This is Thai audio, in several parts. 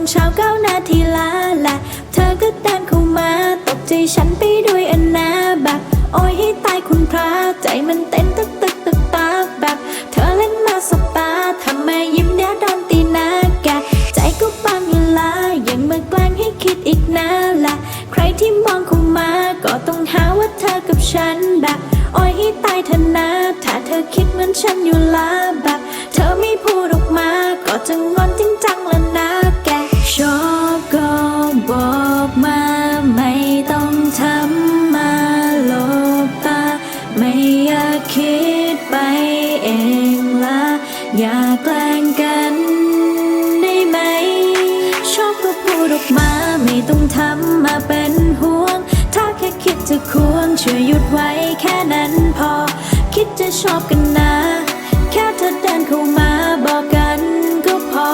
งเช้าเก้านาทีลาละเธอก็เดินเข้ามาตกใจฉันไปด้วยอันนาแบบโอ้ยให้ตายคุณพระใจมันเต้นตึกตึกตึกตากแบบ เธอเล่นมาสบตาทำไมยิ้มเนี้ยโดนตีหน้าแกใจก็ปังอยู่ละยังมาแกล้งให้คิดอีกนะละใครที่มองเข้ามาก็ต้องหาว่าเธอกับฉันแบบโอ้ยให้ตายเธอนะถ้าเธอคิดเหมือนฉันอยู่ละแบบ เธอไม่พูดออกมาก็จะงอนจริงจัง อย่าแกล้งกันได้ไหม ชอบก็พูดออกมาไม่ต้องทำมาเป็นห่วง ถ้าแค่คิดจะควงช่วยหยุดไว้แค่นั้นพอ คิดจะชอบกันนะ แค่เธอเดินเข้ามาบอกกันก็พอ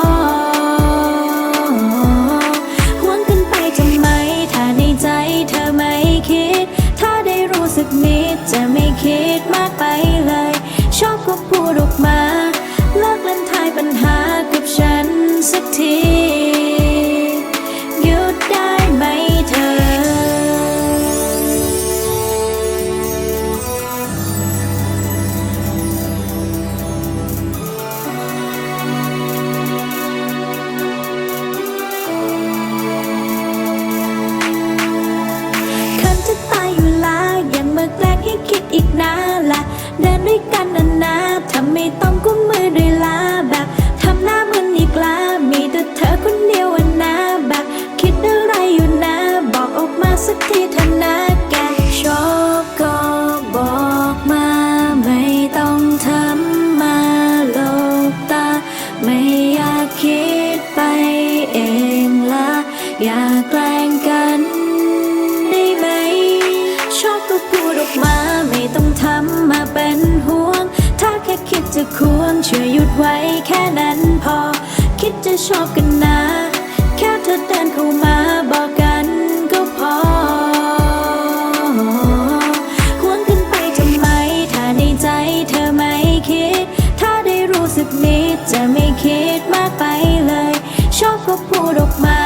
ห่วงกันไปทำไม ถ้าในใจเธอไม่คิด ถ้าได้รู้สึกนิดจะไม่คิดมากไปเลย ชอบก็พูดออกมา นะละเดินด้วยกันนานะทำไม่ต้องกุมมือด้วยละแบบทำหน้ามึนอีกละมีแต่เธอคนเดียวนะแบบ คิดอะไรอยู่นะ บอกออกมาสักทีเถอะนะแกชอบก็บอกมาไม่ต้องทำมาหลบตา ไม่อยากคิดไปเองละอย่าแกล้งกันได้ไหม ชอบก็พูดออกมา ควงช่วยหยุดไว้แค่นั้นพอ คิดจะชอบกันนะ แค่เธอเดินเข้ามาบอกกันก็พอห่วงกันไปทำไม ถ้าในใจเธอไม่คิด ถ้าได้รู้สึกนิดจะไม่คิดมากไปเลย ชอบก็พูดออกมา